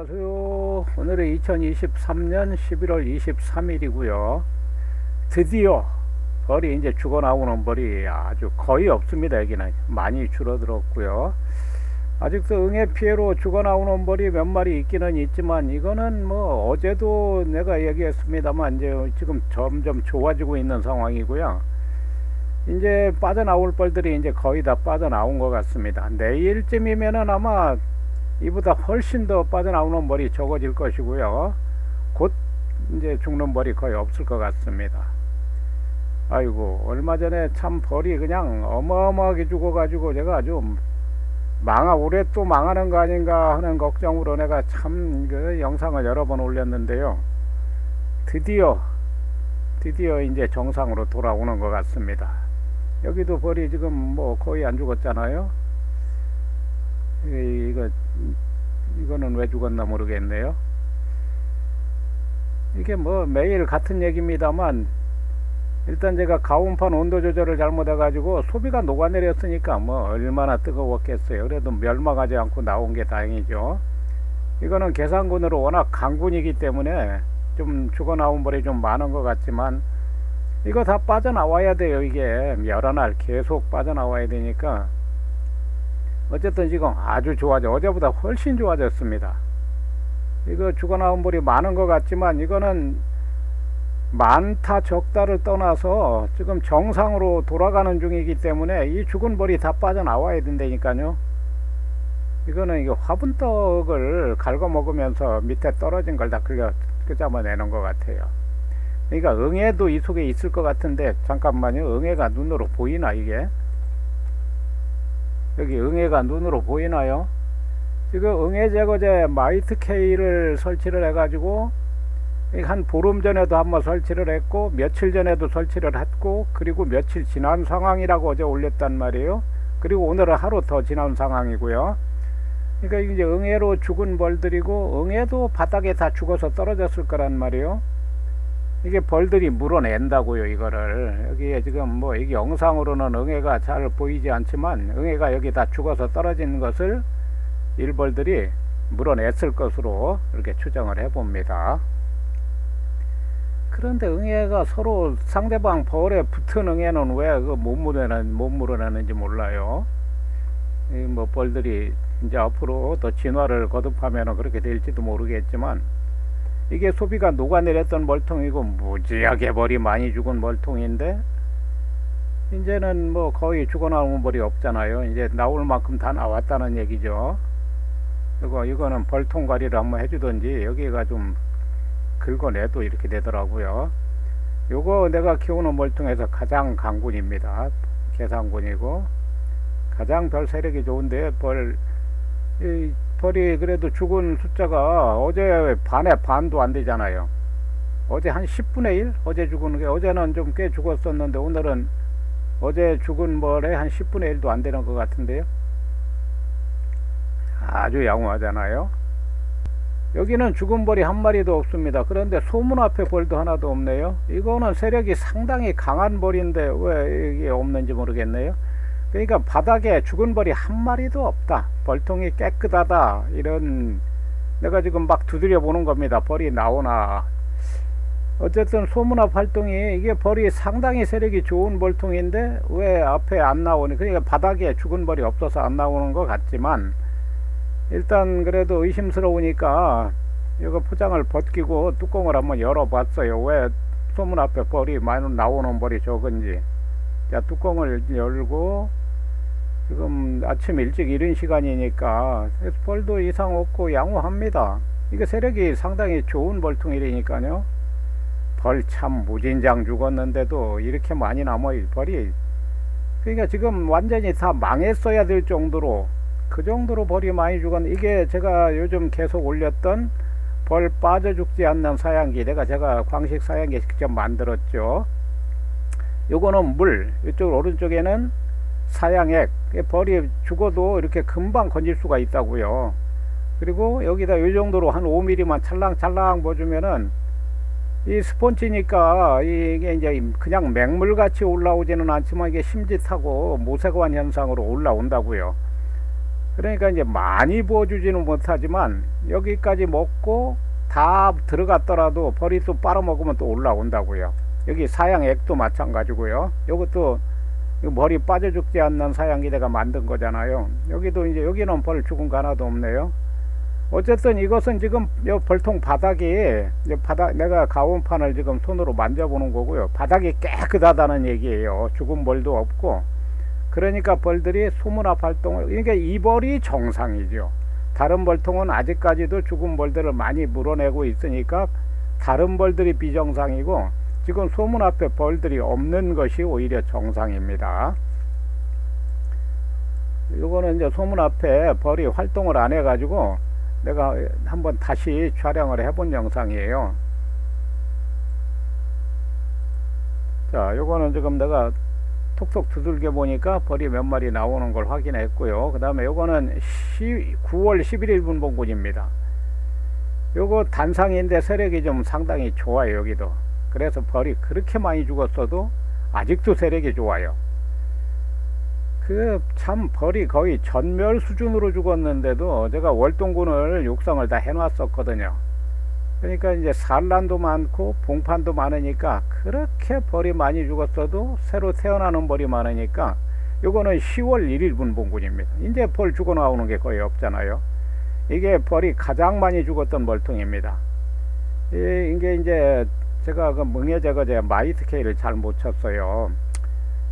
안녕하세요. 오늘은 2023년 11월 23일이고요. 드디어 벌이 이제 죽어 나오는 벌이 아주 거의 없습니다. 여기는 많이 줄어들었고요. 아직도 응애 피해로 죽어 나오는 벌이 몇 마리 있기는 있지만 이거는 뭐 어제도 내가 얘기했습니다만 이제 지금 점점 좋아지고 있는 상황이고요. 이제 빠져나올 벌들이 이제 거의 다 빠져나온 것 같습니다. 내일쯤이면은 아마 이보다 훨씬 더 빠져나오는 벌이 적어질 것이고요. 곧 이제 죽는 벌이 거의 없을 것 같습니다. 아이고 얼마 전에 참 벌이 그냥 어마어마하게 죽어가지고 제가 아주 망하 올해 또 망하는 거 아닌가 하는 걱정으로 내가 참 그 영상을 여러 번 올렸는데요. 드디어 드디어 이제 정상으로 돌아오는 것 같습니다. 여기도 벌이 지금 뭐 거의 안 죽었잖아요. 이- 이거 이거는 왜 죽었나 모르겠네요. 이게 뭐 매일 같은 얘기입니다만 일단 제가 가온판 온도 조절을 잘못해 가지고 소비가 녹아내렸으니까 뭐 얼마나 뜨거웠겠어요. 그래도 멸망하지 않고 나온 게 다행이죠. 이거는 계산군으로 워낙 강군이기 때문에 좀 죽어 나온 벌이 좀 많은 것 같지만 이거 다 빠져나와야 돼요. 이게 여러 날 계속 빠져나와야 되니까 어쨌든 지금 아주 좋아져 어제보다 훨씬 좋아졌습니다. 이거 죽어 나온 벌이 많은 것 같지만 이거는 많다 적다를 떠나서 지금 정상으로 돌아가는 중이기 때문에 이 죽은 벌이 다 빠져나와야 된다니까요. 이거는 이게 화분떡을 갉아 먹으면서 밑에 떨어진 걸다 긁어 끄잡아내는 것 같아요. 그러니까 응애도 이 속에 있을 것 같은데 잠깐만요. 응애가 눈으로 보이나 이게? 여기 응애가 눈으로 보이나요? 지금 응애 제거제 마이트 K를 설치를 해가지고 한 보름 전에도 한번 설치를 했고 며칠 전에도 설치를 했고 그리고 며칠 지난 상황이라고 어제 올렸단 말이에요. 그리고 오늘은 하루 더 지난 상황이고요. 그러니까 이제 응애로 죽은 벌들이고 응애도 바닥에 다 죽어서 떨어졌을 거란 말이에요. 이게 벌들이 물어낸다고요 이거를 여기에 지금 뭐 이게 영상으로는 응애가 잘 보이지 않지만 응애가 여기 다 죽어서 떨어진 것을 일벌들이 물어냈을 것으로 이렇게 추정을 해봅니다. 그런데 응애가 서로 상대방 벌에 붙은 응애는 왜 그못 물어내는 못 물어내는지 몰라요. 이뭐 벌들이 이제 앞으로 더 진화를 거듭하면 그렇게 될지도 모르겠지만 이게 소비가 녹아내렸던 멀통이고 무지하게 벌이 많이 죽은 멀통인데 이제는 뭐 거의 죽어나오는 벌이 없잖아요. 이제 나올 만큼 다 나왔다는 얘기죠. 그리고 이거는 벌통 관리를 한번 해주든지 여기가 좀 긁어내도 이렇게 되더라고요. 요거 내가 키우는 멀통에서 가장 강군입니다. 계산군이고 가장 별 세력이 좋은데 벌 이 벌이 그래도 죽은 숫자가 어제 반에 반도 안 되잖아요. 어제 한 10분의 1? 어제 죽은 게 어제는 좀 꽤 죽었었는데 오늘은 어제 죽은 벌에 한 10분의 1도 안 되는 것 같은데요. 아주 양호하잖아요. 여기는 죽은 벌이 한 마리도 없습니다. 그런데 소문 앞에 벌도 하나도 없네요. 이거는 세력이 상당히 강한 벌인데 왜 이게 없는지 모르겠네요. 그러니까 바닥에 죽은 벌이 한 마리도 없다. 벌통이 깨끗하다. 이런 내가 지금 막 두드려 보는 겁니다. 벌이 나오나. 어쨌든 소문합 활동이 이게 벌이 상당히 세력이 좋은 벌통인데 왜 앞에 안 나오니? 그러니까 바닥에 죽은 벌이 없어서 안 나오는 것 같지만 일단 그래도 의심스러우니까 이거 포장을 벗기고 뚜껑을 한번 열어봤어요. 왜 소문 앞에 벌이 많이 나오는 벌이 적은지. 자 뚜껑을 열고 지금 아침 일찍 이른 시간이니까 벌도 이상 없고 양호합니다. 이게 세력이 상당히 좋은 벌통이라니까요. 벌 참 무진장 죽었는데도 이렇게 많이 남아요 벌이. 그러니까 지금 완전히 다 망했어야 될 정도로 그 정도로 벌이 많이 죽었는데 이게 제가 요즘 계속 올렸던 벌 빠져 죽지 않는 사양기 내가 제가 광식 사양기 직접 만들었죠. 요거는 물, 이쪽 오른쪽에는 사양액, 벌이 죽어도 이렇게 금방 건질 수가 있다고요. 그리고 여기다 이 정도로 한 5mm만 찰랑찰랑 보주면은 이 스폰지니까 이게 이제 그냥 맹물 같이 올라오지는 않지만 이게 심짓하고 모세관 현상으로 올라온다고요. 그러니까 이제 많이 부어주지는 못하지만 여기까지 먹고 다 들어갔더라도 벌이 또 빨아먹으면 또 올라온다고요. 여기 사양액도 마찬가지고요. 이것도 머리 빠져 죽지 않는 사양기대가 만든 거잖아요. 여기도 이제 여기는 벌 죽은 거 하나도 없네요. 어쨌든 이것은 지금 요 벌통 바닥이 바닥 내가 가온판을 지금 손으로 만져보는 거고요. 바닥이 깨끗하다는 얘기예요. 죽은 벌도 없고 그러니까 벌들이 소문합 활동을 그러니까 이 벌이 정상이죠. 다른 벌통은 아직까지도 죽은 벌들을 많이 물어내고 있으니까 다른 벌들이 비정상이고 지금 소문 앞에 벌들이 없는 것이 오히려 정상입니다. 이거는 이제 소문 앞에 벌이 활동을 안 해가지고 내가 한번 다시 촬영을 해본 영상이에요. 자, 요거는 지금 내가 톡톡 두들겨 보니까 벌이 몇 마리 나오는 걸 확인했고요. 그 다음에 요거는 9월 11일 본군입니다. 요거 단상인데 세력이 좀 상당히 좋아요, 여기도. 그래서 벌이 그렇게 많이 죽었어도 아직도 세력이 좋아요. 그 참 벌이 거의 전멸 수준으로 죽었는데도 제가 월동군을 육성을 다 해놨었거든요. 그러니까 이제 산란도 많고 봉판도 많으니까 그렇게 벌이 많이 죽었어도 새로 태어나는 벌이 많으니까 요거는 10월 1일 분봉군입니다. 이제 벌 죽어 나오는 게 거의 없잖아요. 이게 벌이 가장 많이 죽었던 벌통입니다. 이- 이게 이제 제가 그 멍해제거제 마이트 K를 잘 못 쳤어요.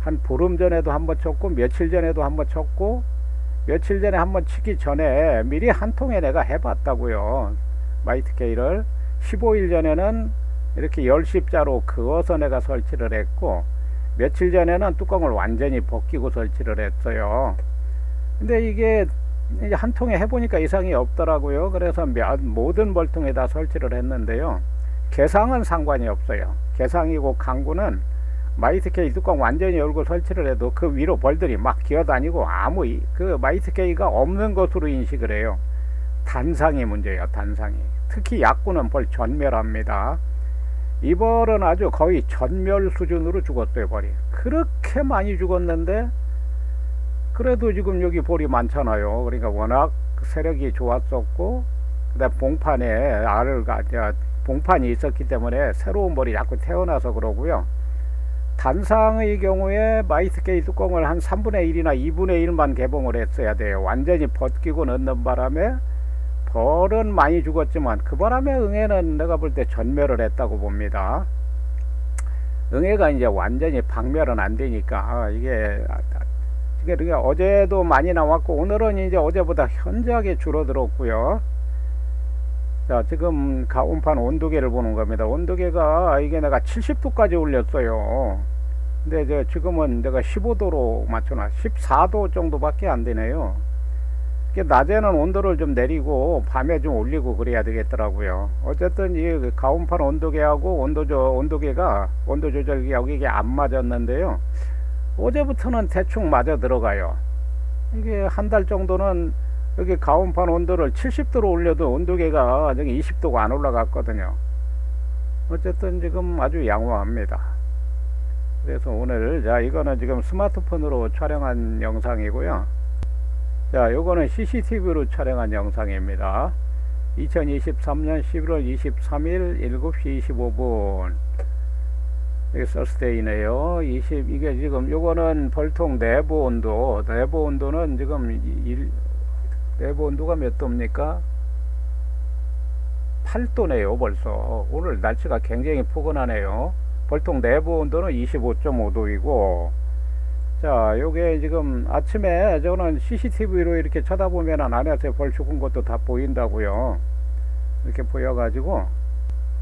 한 보름 전에도 한번 쳤고 며칠 전에도 한번 쳤고 며칠 전에 한번 치기 전에 미리 한 통에 내가 해봤다고요. 마이트 K를 15일 전에는 이렇게 10십자로 그어서 내가 설치를 했고 며칠 전에는 뚜껑을 완전히 벗기고 설치를 했어요. 근데 이게 한 통에 해보니까 이상이 없더라고요. 그래서 몇- 모든 벌통에다 설치를 했는데요. 개상은 상관이 없어요. 개상이고 강구는 마이트케이 뚜껑 완전히 열고 설치를 해도 그 위로 벌들이 막 기어다니고 아무 이- 그 마이트케이가 없는 것으로 인식을 해요. 단상이 문제예요. 단상이. 특히 약구는 벌 전멸합니다. 이 벌은 아주 거의 전멸 수준으로 죽었어요. 벌이. 그렇게 많이 죽었는데 그래도 지금 여기 벌이 많잖아요. 그러니까 워낙 세력이 좋았었고 그다음 봉판에 알을 가 저, 봉판이 있었기 때문에 새로운 벌이 자꾸 태어나서 그러고요. 단상의 경우에 마이스케이 뚜껑을 한 3분의 1이나 2분의 1만 개봉을 했어야 돼요. 완전히 벗기고 넣는 바람에 벌은 많이 죽었지만 그 바람에 응애는 내가 볼 때 전멸을 했다고 봅니다. 응애가 이제 완전히 박멸은 안 되니까 아, 이게 이게 어제도 많이 나왔고 오늘은 이제 어제보다 현저하게 줄어들었고요. 자 지금 가온판 온도계를 보는 겁니다. 온도계가 이게 내가 70도까지 올렸어요. 근데 저 지금은 내가 15도로 맞춰놔 14도 정도밖에 안 되네요. 낮에는 온도를 좀 내리고 밤에 좀 올리고 그래야 되겠더라고요. 어쨌든 이 가온판 온도계하고 온도조 온도계가 온도 조절기하고 이게 안 맞았는데요. 어제부터는 대충 맞아 들어가요. 이게 한 달 정도는 여기 가온판 온도를 70도로 올려도 온도계가 저기 20도가 안 올라갔거든요. 어쨌든 지금 아주 양호합니다. 그래서 오늘 자 이거는 지금 스마트폰으로 촬영한 영상이고요. 자 요거는 CCTV로 촬영한 영상입니다. 2023년 11월 23일 7시 25분 이게 서스데이네요. 20 이게 지금 요거는 벌통 내부 온도 내부 온도는 지금 일, 내부 온도가 몇 도입니까? 8도네요 벌써. 오늘 날씨가 굉장히 포근하네요. 벌통 내부 온도는 25.5도이고. 자 요게 지금 아침에 저는 CCTV로 이렇게 쳐다보면 안에서 벌 죽은 것도 다 보인다고요. 이렇게 보여 가지고.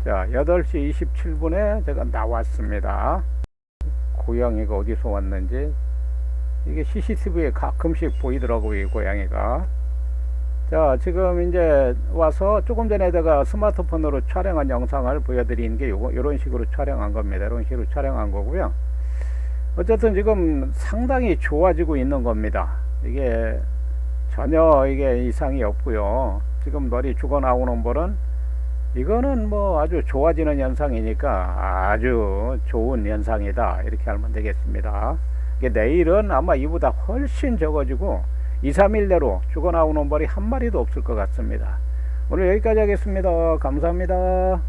자 8시 27분에 제가 나왔습니다. 고양이가 어디서 왔는지. 이게 CCTV에 가끔씩 보이더라고요 이 고양이가 자 지금 이제 와서 조금 전에 내가 스마트폰으로 촬영한 영상을 보여드리는 게 요거 이런 식으로 촬영한 겁니다. 이런 식으로 촬영한 거고요. 어쨌든 지금 상당히 좋아지고 있는 겁니다. 이게 전혀 이게 이상이 없고요. 지금 머리 죽어 나오는 벌은 이거는 뭐 아주 좋아지는 현상이니까 아주 좋은 현상이다. 이렇게 하면 되겠습니다. 내일은 아마 이보다 훨씬 적어지고 2, 3일 내로 죽어나오는 벌이 한 마리도 없을 것 같습니다. 오늘 여기까지 하겠습니다. 감사합니다.